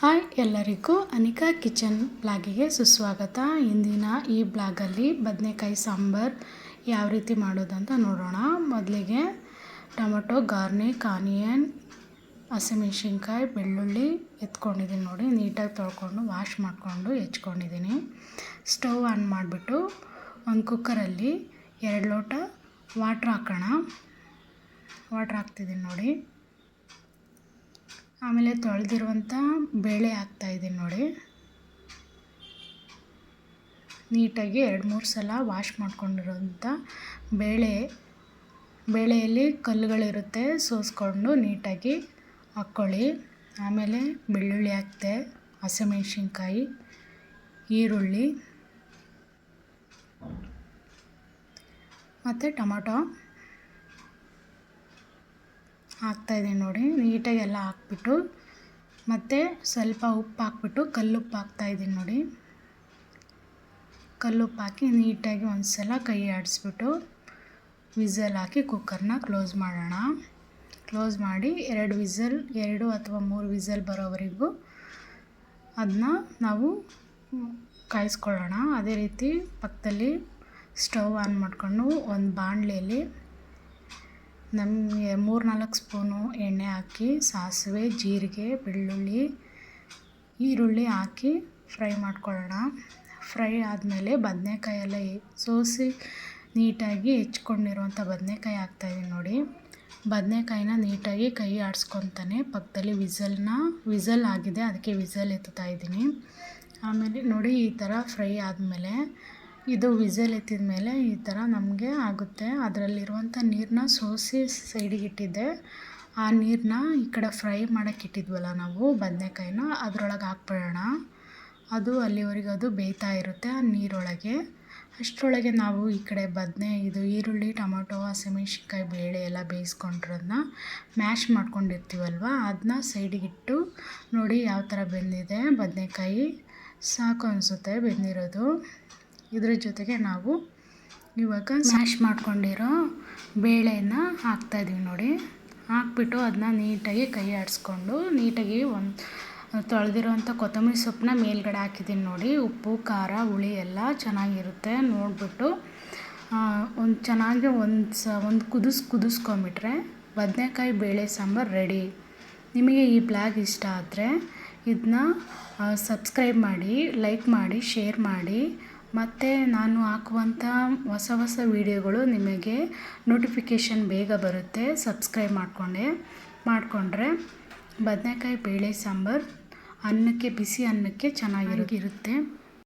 Hi ಎಲ್ಲರಿಗೂ Anika kitchen ಬ್ಲಾಗಿಗೆ ಸುಸ್ವಾಗತ. ಇಂದಿನ ಈ ಬ್ಲಾಗಲ್ಲಿ ಬದನೆಕಾಯಿ ಸಾಂಬಾರು ಯಾವ ರೀತಿ ಮಾಡೋದಂತ ನೋಡೋಣ. ಮೊದಲಿಗೆ ಟೊಮೊಟೊ, ಗಾರ್ನಿಕ್, ಆನಿಯನ್, ಹಸಿಮೆಣ್ಸಿನ್ಕಾಯಿ, ಬೆಳ್ಳುಳ್ಳಿ ಎತ್ಕೊಂಡಿದ್ದೀನಿ ನೋಡಿ. ನೀಟಾಗಿ ತೊಳ್ಕೊಂಡು, ವಾಶ್ ಮಾಡಿಕೊಂಡು ಹೆಚ್ಕೊಂಡಿದ್ದೀನಿ. ಸ್ಟವ್ ಆನ್ ಮಾಡಿಬಿಟ್ಟು ಒಂದು ಕುಕ್ಕರಲ್ಲಿ ಎರಡು ಲೋಟ ವಾಟ್ರ್ ಹಾಕೋಣ. ವಾಟ್ರ್ ಹಾಕ್ತಿದ್ದೀನಿ ನೋಡಿ. ಆಮೇಲೆ ತೊಳೆದಿರುವಂಥ ಬೇಳೆ ಹಾಕ್ತಾಯಿದ್ದೀನಿ ನೋಡಿ. ನೀಟಾಗಿ ಎರಡು ಮೂರು ಸಲ ವಾಶ್ ಮಾಡ್ಕೊಂಡಿರೋಂಥ ಬೇಳೆ, ಬೇಳೆಯಲ್ಲಿ ಕಲ್ಲುಗಳಿರುತ್ತೆ, ಸೋಸ್ಕೊಂಡು ನೀಟಾಗಿ ಹಾಕ್ಕೊಳ್ಳಿ. ಆಮೇಲೆ ಬೆಳ್ಳುಳ್ಳಿ ಹಾಕ್ತೆ, ಹಸಿಮೆಣ್ಸಿನ್ಕಾಯಿ, ಈರುಳ್ಳಿ, ಮತ್ತು ಟೊಮೊಟೊ. ಹಾಕ್ತಾಯಿದ್ದೀನಿ ನೋಡಿ, ನೀಟಾಗಿ ಎಲ್ಲ ಹಾಕ್ಬಿಟ್ಟು, ಮತ್ತು ಸ್ವಲ್ಪ ಉಪ್ಪು ಹಾಕ್ಬಿಟ್ಟು ಕಲ್ಲುಪ್ಪು ಹಾಕ್ತಾಯಿದ್ದೀನಿ ನೋಡಿ. ಕಲ್ಲುಪ್ಪು ಹಾಕಿ ನೀಟಾಗಿ ಒಂದು ಸಲ ಕೈ ಆಡಿಸ್ಬಿಟ್ಟು ವಿಸಲ್ ಹಾಕಿ ಕುಕ್ಕರ್ನ ಕ್ಲೋಸ್ ಮಾಡೋಣ. ಕ್ಲೋಸ್ ಮಾಡಿ ಎರಡು ವಿಸಲ್, ಎರಡು ಅಥವಾ ಮೂರು ವಿಸಲ್ ಬರೋವರೆಗೂ ಅದನ್ನ ನಾವು ಕಾಯಿಸ್ಕೊಳ್ಳೋಣ. ಅದೇ ರೀತಿ ಪಕ್ಕದಲ್ಲಿ ಸ್ಟವ್ ಆನ್ ಮಾಡಿಕೊಂಡು ಒಂದು ಬಾಣಲೆಯಲ್ಲಿ ನಮಗೆ ಮೂರು ನಾಲ್ಕು ಸ್ಪೂನು ಎಣ್ಣೆ ಹಾಕಿ, ಸಾಸಿವೆ, ಜೀರಿಗೆ, ಬೆಳ್ಳುಳ್ಳಿ, ಈರುಳ್ಳಿ ಹಾಕಿ ಫ್ರೈ ಮಾಡ್ಕೊಳ್ಳೋಣ. ಫ್ರೈ ಆದಮೇಲೆ ಬದನೆಕಾಯಿ ಎಲ್ಲ ಸೋಸಿ ನೀಟಾಗಿ ಹೆಚ್ಕೊಂಡಿರುವಂಥ ಬದನೆಕಾಯಿ ಹಾಕ್ತಾಯಿದ್ದೀನಿ ನೋಡಿ. ಬದನೆಕಾಯಿನ ನೀಟಾಗಿ ಕೈ ಆಡಿಸ್ಕೊತಾನೆ, ಪಕ್ಕದಲ್ಲಿ ವಿಸಲ್ನ, ವಿಸಲ್ ಆಗಿದೆ, ಅದಕ್ಕೆ ವಿಸಲ್ ಎತ್ತುತ್ತಾ ಇದ್ದೀನಿ ಆಮೇಲೆ ನೋಡಿ ಈ ಥರ ಫ್ರೈ ಆದಮೇಲೆ ಇದು ವಿಸಲ್ ಎತ್ತಿದ ಮೇಲೆ ಈ ಥರ ನಮಗೆ ಆಗುತ್ತೆ. ಅದರಲ್ಲಿರುವಂಥ ನೀರನ್ನ ಸೋಸಿ ಸೈಡಿಗೆ ಇಟ್ಟಿದ್ದೆ. ಆ ನೀರನ್ನ ಈ ಕಡೆ ಫ್ರೈ ಮಾಡೋಕ್ಕೆ ಇಟ್ಟಿದ್ವಲ್ಲ ನಾವು ಬದನೆಕಾಯಿನ, ಅದರೊಳಗೆ ಹಾಕ್ಬಿಡೋಣ. ಅದು ಅಲ್ಲಿವರೆಗೆ ಅದು ಬೇಯ್ತಾ ಇರುತ್ತೆ ಆ ನೀರೊಳಗೆ. ಅಷ್ಟರೊಳಗೆ ನಾವು ಈ ಕಡೆ ಬದನೆ, ಇದು ಈರುಳ್ಳಿ, ಟೊಮೊಟೊ ಹಸಿಮೆಣ್ಸಿನ್ಕಾಯಿ ಬೇಳೆ ಎಲ್ಲ ಬೇಯಿಸ್ಕೊಂಡಿರೋದನ್ನ ಮ್ಯಾಶ್ ಮಾಡ್ಕೊಂಡಿರ್ತೀವಲ್ವ ಅದನ್ನ ಸೈಡಿಗಿಟ್ಟು ನೋಡಿ ಯಾವ ಥರ ಬೆಂದಿದೆ ಬದನೆಕಾಯಿ. ಸಾಕು ಅನಿಸುತ್ತೆ ಬೆಂದಿರೋದು. ಇದ್ರ ಜೊತೆಗೆ ನಾವು ಇವಾಗ ಸ್ಮ್ಯಾಶ್ ಮಾಡ್ಕೊಂಡಿರೋ ಬೇಳೆನ ಹಾಕ್ತಾಯಿದ್ದೀವಿ ನೋಡಿ. ಹಾಕ್ಬಿಟ್ಟು ಅದನ್ನ ನೀಟಾಗಿ ಕೈ ಆಡಿಸ್ಕೊಂಡು ನೀಟಾಗಿ ಒಂದು ತೊಳೆದಿರೋವಂಥ ಕೊತ್ತಂಬರಿ ಸೊಪ್ಪನ್ನ ಮೇಲ್ಗಡೆ ಹಾಕಿದ್ದೀನಿ ನೋಡಿ. ಉಪ್ಪು, ಖಾರ, ಹುಳಿ ಎಲ್ಲ ಚೆನ್ನಾಗಿರುತ್ತೆ ನೋಡಿಬಿಟ್ಟು. ಒಂದು ಚೆನ್ನಾಗಿ ಒಂದು ಸ, ಒಂದು ಕುದಿಸ್ ಕುದಿಸ್ಕೊಂಬಿಟ್ರೆ ಬದನೆಕಾಯಿ ಬೇಳೆ ಸಾಂಬಾರು ರೆಡಿ ನಿಮಗೆ ಈ ಬ್ಲಾಗ್ ಇಷ್ಟ ಆದರೆ ಇದನ್ನ ಸಬ್ಸ್ಕ್ರೈಬ್ ಮಾಡಿ ಲೈಕ್ ಮಾಡಿ ಶೇರ್ ಮಾಡಿ. ಮತ್ತು ನಾನು ಹಾಕುವಂಥ ಹೊಸ ಹೊಸ ವೀಡಿಯೋಗಳು ನಿಮಗೆ ನೋಟಿಫಿಕೇಷನ್ ಬೇಗ ಬರುತ್ತೆ. ಸಬ್ಸ್ಕ್ರೈಬ್ ಮಾಡಿಕೊಂಡೆ, ಮಾಡಿಕೊಂಡ್ರೆ ಬದನೆಕಾಯಿ, ಬೇಳೆ ಸಾಂಬಾರು ಅನ್ನಕ್ಕೆ, ಬಿಸಿ ಅನ್ನಕ್ಕೆ ಚೆನ್ನಾಗಿರುತ್ತೆ.